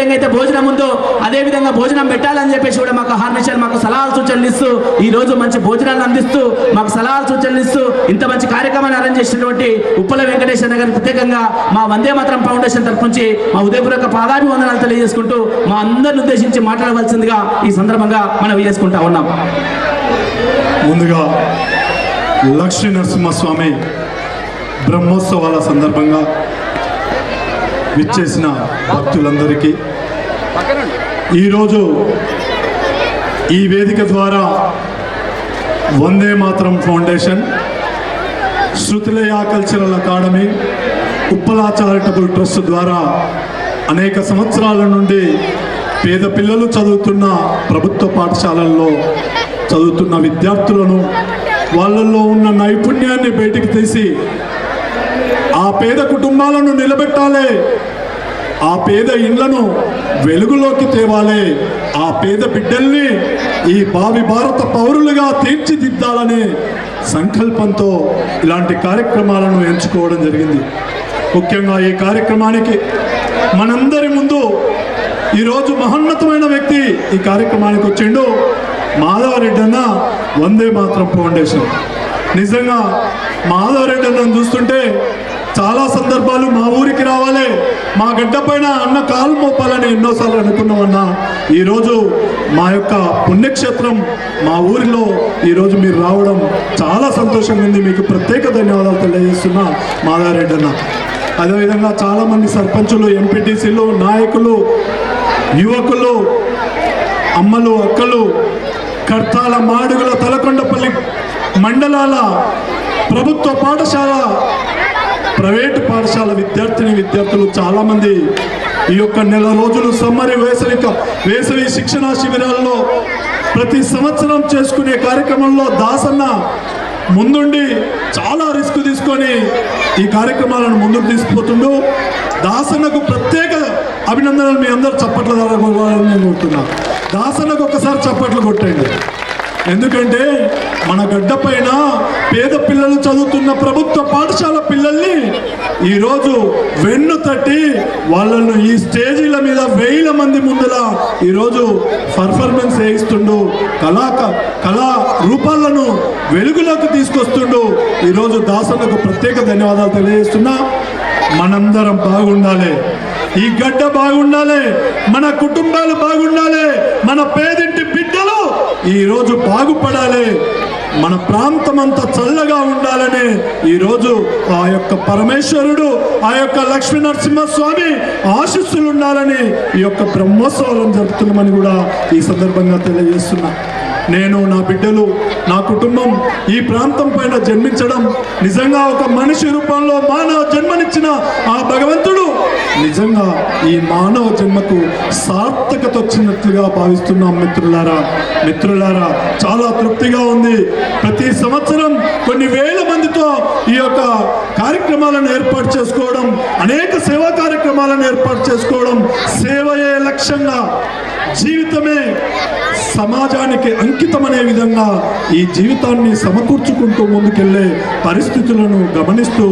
విధంగా అయితే భోజనం ఉందో అదే విధంగా భోజనం పెట్టాలని చెప్పేసి కూడా మాకు హార్నిషన్ మాకు సలహాలు సూచనలు ఇస్తూ ఈ రోజు మంచి భోజనాలు అందిస్తూ మాకు సలహాలు సూచనలు ఇస్తూ ఇంత మంచి కార్యక్రమాన్ని అరేంజ్ చేసినటువంటి ఉప్పల వెంకటేశ్వర గారికి ప్రత్యేకంగా మా వందే మాత్రం ఫౌండేషన్ తరఫు నుంచి మా ఉదయపూర్వక పాదాభివందనాలు తెలియజేసుకుంటూ మా అందరిని ఉద్దేశించి మాట్లాడవలసిందిగా ఈ సందర్భంగా మనం వేసుకుంటా ఉన్నాం. ముందుగా లక్ష్మీ నరసింహస్వామి బ్రహ్మోత్సవాల సందర్భంగా విచ్చేసిన భక్తులందరికీ ఈరోజు ఈ వేదిక ద్వారా Vande Mataram foundation Shruthilaya cultural academy Uppala charitable trust ద్వారా అనేక సంవత్సరాల నుండి పేద పిల్లలు చదువుతున్న ప్రభుత్వ పాఠశాలల్లో చదువుతున్న విద్యార్థులను వాళ్ళల్లో ఉన్న నైపుణ్యాన్ని బయటికి తీసి ఆ పేద కుటుంబాలను నిలబెట్టాలి. ఆ పేద ఇండ్లను వెలుగులోకి తేవాలి. ఆ పేద బిడ్డల్ని ఈ భావి భారత పౌరులుగా తీర్చిదిద్దాలనే సంకల్పంతో ఇలాంటి కార్యక్రమాలను ఎంచుకోవడం జరిగింది. ముఖ్యంగా ఈ కార్యక్రమానికి మనందరి ముందు ఈరోజు మహోన్నతమైన వ్యక్తి ఈ కార్యక్రమానికి వచ్చిండు మాధవరెడ్డి అన్న వందే మాత్రం ఫౌండేషన్. నిజంగా మాధవరెడ్డి అన్నను చూస్తుంటే చాలా సందర్భాలు మా ఊరికి రావాలి. మా గడ్డ పైన అన్న కాలు మోపాలని ఎన్నోసార్లు అనుకున్నామన్నా ఈరోజు మా యొక్క పుణ్యక్షేత్రం మా ఊరిలో ఈరోజు మీరు రావడం చాలా సంతోషంగా ఉంది. మీకు ప్రత్యేక ధన్యవాదాలు తెలియజేస్తున్నా మాధారెడ్డి అన్న అదేవిధంగా చాలామంది సర్పంచులు ఎంపీటీసీలు నాయకులు యువకులు అమ్మలు అక్కలు కర్తాల మాడుగుల తలకొండపల్లి మండలాల ప్రభుత్వ పాఠశాల ప్రైవేటు పాఠశాల విద్యార్థిని విద్యార్థులు చాలామంది ఈ యొక్క నెల రోజులు సమ్మరి వేసవి వేసవి శిక్షణా శిబిరాల్లో ప్రతి సంవత్సరం చేసుకునే కార్యక్రమంలో దాసన్న ముందుండి చాలా రిస్క్ తీసుకొని ఈ కార్యక్రమాలను ముందుకు తీసుకుపోతుండు. దాసన్నకు ప్రత్యేక అభినందనలు మీ అందరు చప్పట్ల ద్వారా కొట్టాలని నేను కోరుతున్నాను దాసన్నకు ఒకసారి చప్పట్లు కొట్టండి. ఎందుకంటే మన గడ్డ పైన పేద పిల్లలు చదువుతున్న ప్రభుత్వ పాఠశాల పిల్లల్ని ఈరోజు వెన్ను తట్టి వాళ్ళను ఈ స్టేజీల మీద వేల మంది ముందల ఈరోజు పర్ఫార్మెన్స్ వేయిస్తుండు. కళా కళా రూపాలను వెలుగులోకి తీసుకొస్తుండు. ఈరోజు దాసన్నకు ప్రత్యేక ధన్యవాదాలు తెలియజేస్తున్నా. మనందరం బాగుండాలి. ఈ గడ్డ బాగుండాలి. మన కుటుంబాలు బాగుండాలి. మన పేదింటి బిడ్డలు ఈరోజు బాగుపడాలి. మన ప్రాంతం అంతా చల్లగా ఉండాలని ఈరోజు ఆ యొక్క పరమేశ్వరుడు ఆ యొక్క లక్ష్మీ నరసింహస్వామి ఆశీస్సులు ఉండాలని ఈ యొక్క బ్రహ్మోత్సవాలను జరుపుతున్నామని కూడా ఈ సందర్భంగా తెలియజేస్తున్నా. నేను నా బిడ్డలు నా కుటుంబం ఈ ప్రాంతం పైన జన్మించడం నిజంగా ఒక మనిషి రూపంలో మానవ జన్మనిచ్చిన ఆ భగవంతుడు నిజంగా ఈ మానవ జన్మకు సార్థకత వచ్చినట్లుగా భావిస్తున్నాం మిత్రులారా. మిత్రులారా చాలా తృప్తిగా ఉంది. ప్రతి సంవత్సరం కొన్ని వేల మందితో ఈ యొక్క కార్యక్రమాలను ఏర్పాటు చేసుకోవడం అనేక సేవా కార్యక్రమాలను ఏర్పాటు చేసుకోవడం సేవయే లక్ష్యంగా జీవితమే సమాజానికి అంకితమనే విధంగా ఈ జీవితాన్ని సమకూర్చుకుంటూ ముందుకెళ్ళే పరిస్థితులను గమనిస్తూ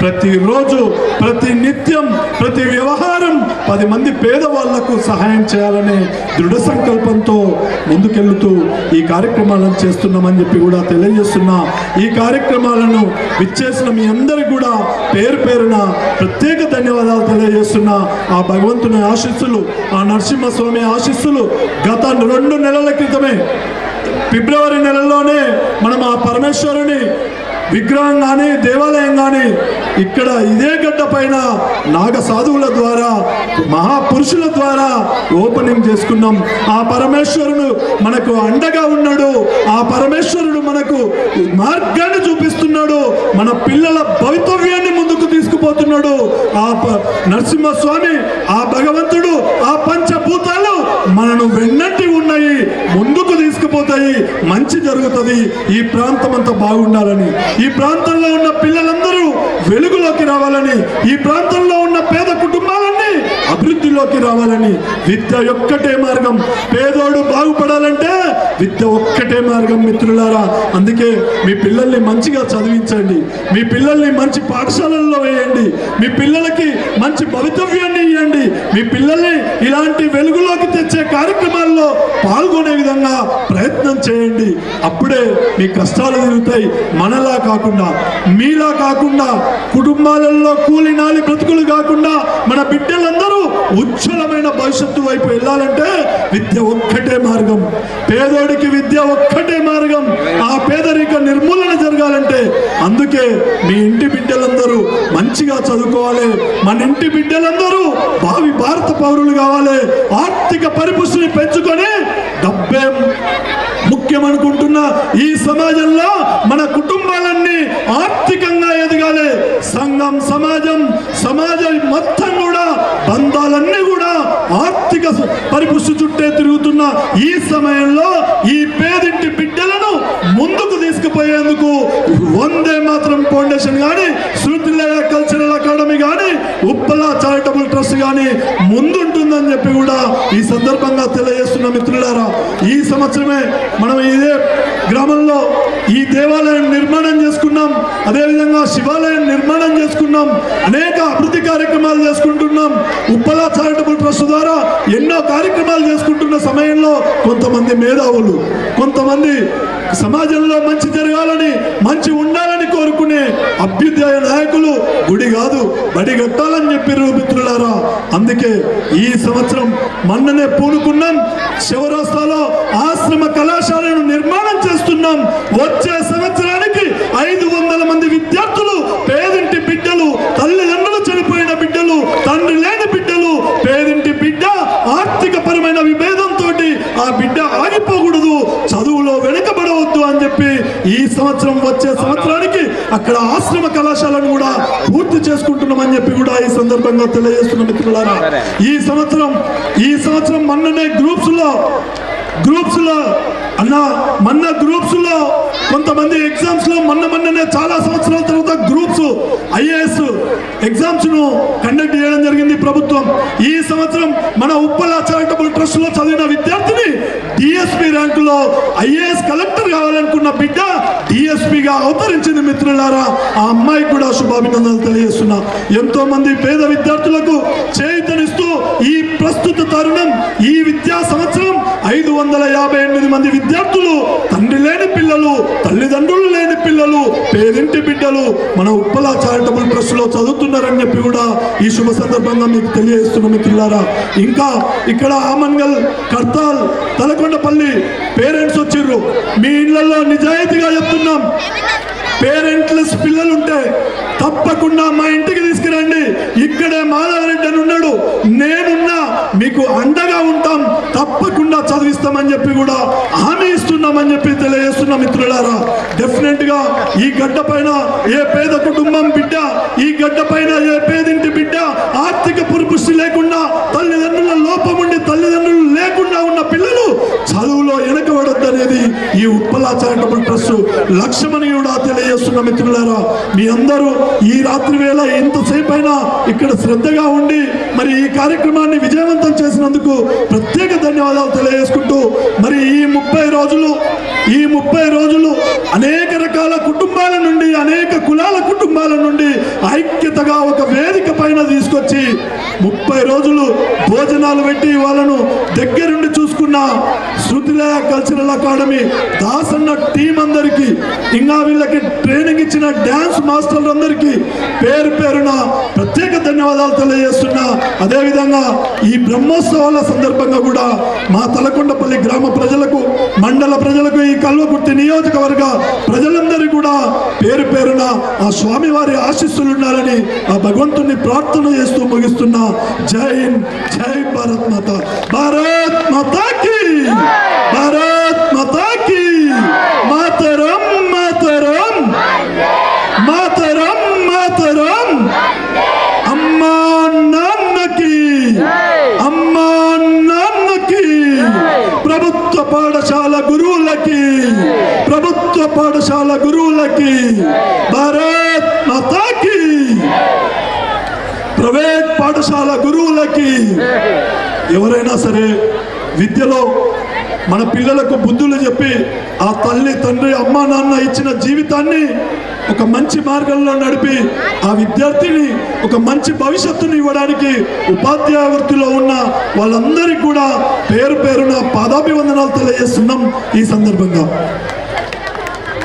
ప్రతిరోజు ప్రతి నిత్యం ప్రతి వ్యవహారం పది మంది పేదవాళ్ళకు సహాయం చేయాలనే దృఢ సంకల్పంతో ముందుకెళ్తూ ఈ కార్యక్రమాలను చేస్తున్నామని చెప్పి కూడా తెలియజేస్తున్నా. ఈ కార్యక్రమాలను విచ్చేసిన మీ అందరికి కూడా పేరు పేరున ప్రత్యేక ధన్యవాదాలు తెలియజేస్తున్నా. ఆ భగవంతుని ఆశీస్సులు ఆ నరసింహస్వామి ఆశీస్సులు గత రెండు నెలల క్రితమే. ఫిబ్రవరి నెలలోనే మనం ఆ పరమేశ్వరుని విగ్రహం కానీ దేవాలయం కానీ ఇక్కడ ఇదే గడ్డ పైన నాగ సాధువుల ద్వారా మహాపురుషుల ద్వారా ఓపెనింగ్ చేసుకున్నాం. ఆ పరమేశ్వరుడు మనకు అండగా ఉన్నాడు. ఆ పరమేశ్వరుడు మనకు మార్గాన్ని చూపిస్తున్నాడు. మన పిల్లల భవితవ్యాన్ని ముందుకు తీసుకుపోతున్నాడు. ఆ ప- నరసింహస్వామి ఆ భగవంతుడు ఆ ముందుకు మంచి జరుగుతుంది ఈ ప్రాంతం అంతా బాగుండాలని. ఈ ప్రాంతంలో ఉన్న పిల్లలందరూ వెలుగులోకి రావాలని ఈ ప్రాంతంలో ఉన్న పేద కుటుంబాలను అభివృద్ధిలోకి రావాలని విద్య ఒక్కటే మార్గం. పేదోడు బాగుపడాలంటే విద్య ఒక్కటే మార్గం మిత్రులారా. అందుకే మీ పిల్లల్ని మంచిగా చదివించండి. మీ పిల్లల్ని మంచి పాఠశాలల్లో వేయండి. మీ పిల్లలకి మంచి భవితవ్యాన్ని ఇవ్వండి మీ పిల్లల్ని ఇలాంటి వెలుగులోకి తెచ్చే కార్యక్రమాల్లో పాల్గొనే విధంగా ప్రయత్నం చేయండి. అప్పుడే మీ కష్టాలు తిరుగుతాయి మనలా కాకుండా మీలా కాకుండా కుటుంబాలలో కూలి నాలి బ్రతుకులు కాకుండా మన బిడ్డలందరూ ఉజ్వలమైన భవిష్యత్తు వైపు వెళ్ళాలంటే విద్య ఒక్కటే మార్గం. పేదోడికి విద్య ఒక్కటే మార్గం. ఆ పేదరిక నిర్మూలన జరగాలంటే అందుకే మీ ఇంటి బిడ్డలందరూ మంచిగా చదువుకోవాలి. మన ఇంటి బిడ్డలందరూ భావి భారత పౌరులు కావాలి. ఆర్థిక పరిపుష్టిని పెంచుకొని డబ్బే ముఖ్యమనుకుంటున్న ఈ సమాజంలో మన కుటుంబాలన్నీ ఆర్థికంగా సంఘం సమాజం సమాజం మొత్తం కూడా బంధాలన్నీ కూడా ఆర్థిక పరిపుష్టి చుట్టే తిరుగుతున్న ఈ సమయంలో ఈ పేదింటి బిడ్డలను ముందుకు తీసుకుపోయేందుకు వందే మాత్రం ఫౌండేషన్ కానీ శృతిలయ కల్చరల్ అకాడమీ కానీ ఉప్పల చారిటబుల్ ట్రస్ట్ కానీ ముందుంటుందని చెప్పి కూడా ఈ సందర్భంగా తెలియ సంవత్సరమే మనం ఇదే గ్రామంలో ఈ దేవాలయం నిర్మాణం చేసుకున్నాం. అదేవిధంగా శివాలయం నిర్మాణం చేసుకున్నాం. అనేక అభివృద్ధి కార్యక్రమాలు చేసుకుంటున్నాం. ఉప్పల చారిటబుల్ ట్రస్ట్ ద్వారా ఎన్నో కార్యక్రమాలు చేసుకుంటున్న సమయంలో కొంతమంది మేధావులు కొంతమంది సమాజంలో మంచి జరగాలని మంచి ఉండాలని కోరుకునే అభ్యుదయ నాయకులు గుడి కాదు బడి కట్టాలని చెప్పారు మిత్రులారా. అందుకే ఈ సంవత్సరం మన్ననే పూనుకున్నాం. శివరాస్తాలో ఆశ్రమ కళాశాలను నిర్మాణం చేస్తున్నాం. వచ్చే సంవత్సరానికి ఐదు వందల మంది విద్యార్థులు పేదింటి బిడ్డలు తల్లిదండ్రులు చనిపోయిన బిడ్డలు తండ్రి లేని బిడ్డలు పేదింటి బిడ్డ ఆర్థిక పరమైన విభేదంతో ఆ బిడ్డ ఆగిపోకూడదు చదువులో వెనుకబడవద్దు అని చెప్పి ఈ సంవత్సరం వచ్చే సంవత్సరానికి అక్కడ ఆశ్రమ కళాశాలను కూడా పూర్తి చేసుకుంటున్నామని చెప్పి కూడా ఈ సందర్భంగా తెలియజేస్తున్న మిత్రులారా. ఈ సంవత్సరం ఈ సంవత్సరం మొన్ననే గ్రూప్స్లో గ్రూప్స్లో అన్న మొన్న గ్రూప్స్లో కొంతమంది ఎగ్జామ్స్లో మొన్న మొన్ననే చాలా సంవత్సరాల తర్వాత గ్రూప్స్ ఐఏఎస్ ఎగ్జామ్స్ను కండక్ట్ చేయడం జరిగింది ప్రభుత్వం. ఈ సంవత్సరం మన ఉప్పల చారిటబుల్ ట్రస్ట్లో చదివిన విద్యార్థిని డిఎస్పి ర్యాంకులో ఐఏఎస్ కలెక్టర్ కావాలనుకున్న బిడ్డ డిఎస్పీగా అవతరించింది మిత్రులారా ఆ అమ్మాయికి కూడా శుభాభినందనలు తెలియజేస్తున్నా. ఎంతో మంది పేద విద్యార్థులకు చేయుతనిస్తూ ఈ ప్రస్తుత తరుణం ఈ విద్యా సంవత్సరం ఐదు వందల యాభై ఎనిమిది మంది విద్యార్థులు తండ్రి లేని పిల్లలు తల్లిదండ్రులు పేదింటి బిడ్డలు మన ఉప్పల చారిటబుల్ ట్రస్ట్లో చదువుతున్నారని చెప్పి కూడా ఈ శుభ సందర్భంగా మీకు తెలియజేస్తున్న మిత్రులారా. ఇంకా ఇక్కడ ఆమన్గల్ కర్తాల్ తలకొండపల్లి పేరెంట్స్ వచ్చిర్రు. మీ ఇళ్ళలో నిజాయితీగా చెప్తున్నాం. పేరెంట్లెస్ పిల్లలు ఉంటే తప్పకుండా మా ఇంటికి తీసుకురండి. ఇక్కడే మాధవరెడ్డి అని ఉన్నాడు. నేనున్నా మీకు అండగా ఉంటాం. తప్పకుండా చదివిస్తామని చెప్పి కూడా ఆమె ఇస్తున్నామని చెప్పి తెలియజేస్తున్న మిత్రులారా డెఫినెట్గా ఈ గడ్డ పైన ఏ పేద కుటుంబం బిడ్డ ఈ గడ్డ పైన ఏ పేదింటి బిడ్డ ఆర్థిక పురుపుష్టి లేకుండా తల్లిదండ్రుల లోపం ఉండి తల్లిదండ్రులు లేకుండా ఉన్న పిల్లలు చదువులో వెనకబడద్దు అనేది ఈ ఉప్పల చారిటబుల్ ట్రస్ట్ లక్ష్యమని కూడా తెలియజేస్తున్న మిత్రులారా మీ అందరూ ఈ రాత్రి వేళ ఎంతసేపు అయినా ఇక్కడ శ్రద్ధగా ఉండి మరి ఈ కార్యక్రమాన్ని విజయవంతం చేసినందుకు ప్రత్యేక ధన్యవాదాలు తెలియజేసుకుంటూ మరి ఈ ముప్పై రోజులు ఈ ముప్పై రోజులు అనేక రకాల కుటుంబాల నుండి అనేక కులాల కుటుంబాల నుండి ఐక్యతగా ఒక వేదిక పైన తీసుకొచ్చి ముప్పై రోజులు భోజనాలు పెట్టి వాళ్ళను దగ్గరుండి చూసుకున్న Shruthilaya cultural academy Dasanna team అందరికీ ఇంకా వీళ్ళకి ట్రైనింగ్ ఇచ్చిన డ్యాన్స్ మాస్టర్లందరికీ పేరు పేరున ప్రత్యేక ధన్యవాదాలు తెలియజేస్తున్నా. అదేవిధంగా ఈ బ్రహ్మోత్సవాల సందర్భంగా కూడా మా తలకొండపల్లి గ్రామ ప్రజలకు మండల ప్రజలకు ఈ కల్వకుర్తి నియోజకవర్గ ప్రజలందరూ కూడా పేరు పేరున ఆ స్వామివారి ఆశీస్సులు ఉండాలని ఆ భగవంతుని ప్రార్థన చేస్తూ ముగిస్తున్నా. జై హింద్ జై భారత్ మాత భారత్ మాతాకి భారత్ మాతాకి మాతరం మాతరం మాతరం మాతరం అమ్మా నాన్నకి అమ్మా నాన్నకి ప్రభుత్వ పాఠశాల గురువులకి ప్రభుత్వ పాఠశాల గురువులకి భారత్ మాతాకి ప్రైవేట్ పాఠశాల గురువులకి ఎవరైనా సరే విద్యలో మన పిల్లలకు బుద్ధులు చెప్పి ఆ తల్లి తండ్రి అమ్మ నాన్న ఇచ్చిన జీవితాన్ని ఒక మంచి మార్గంలో నడిపి ఆ విద్యార్థిని ఒక మంచి భవిష్యత్తుని ఇవ్వడానికి ఉపాధ్యాయ వృత్తిలో ఉన్న వాళ్ళందరికీ కూడా పేరు పేరున పాదాభివందనాలు తెలియజేస్తున్నాం ఈ సందర్భంగా.